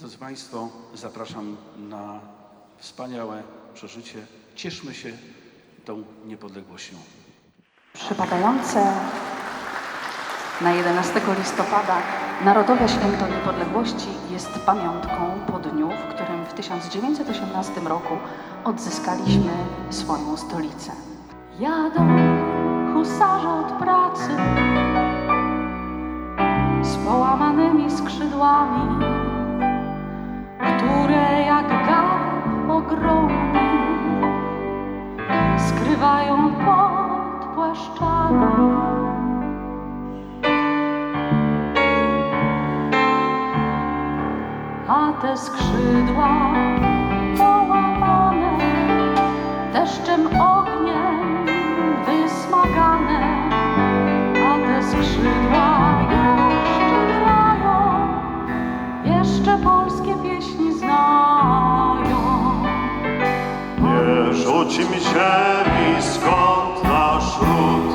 Drodzy Państwo, zapraszam na wspaniałe przeżycie. Cieszmy się tą niepodległością. Przypadające na 11 listopada Narodowe Święto Niepodległości jest pamiątką po dniu, w którym w 1918 roku odzyskaliśmy swoją stolicę. Jadą husarze od pracy z połamanymi skrzydłami, ogromny skrywają pod płaszczami. A te skrzydła połamane, deszczem, ogniem rzucim ziemi, skąd nasz ród,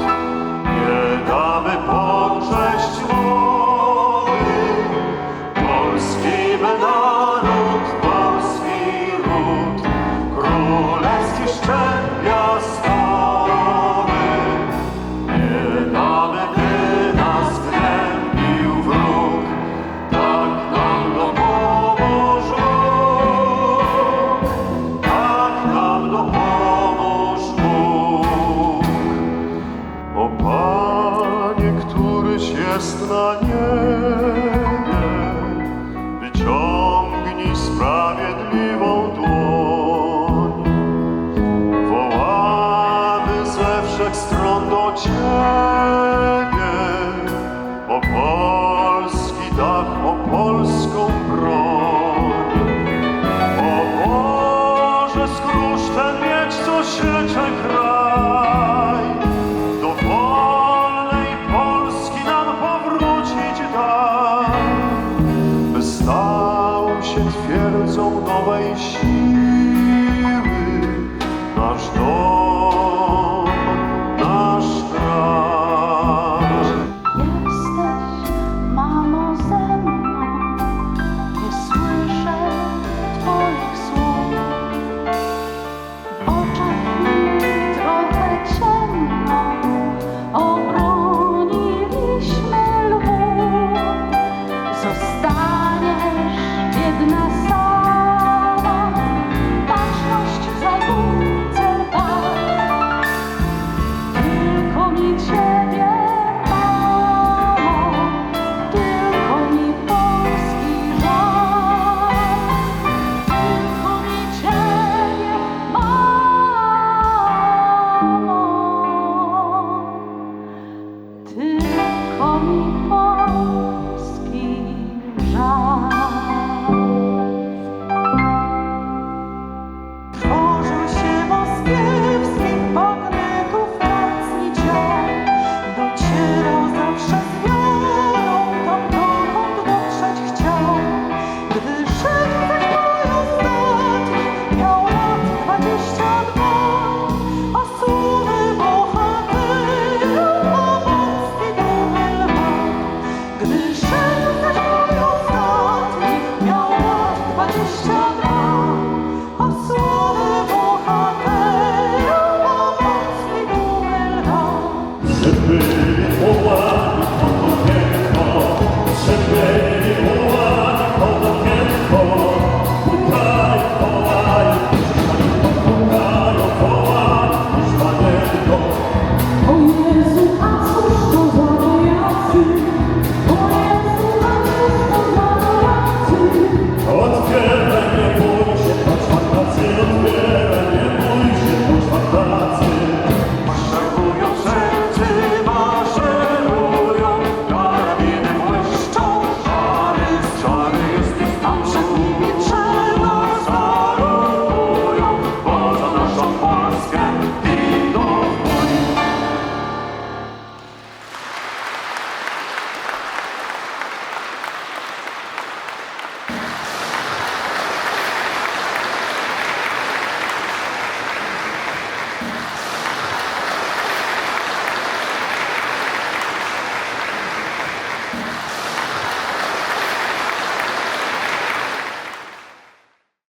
nie damy pocześć woli. Polski by wszech stron do Ciebie, o polski dach, o polską broń. O Boże, skróż ten miecz, co siecze kraj. Do wolnej Polski nam powrócić daj, by stał się twierdzą nowej siły.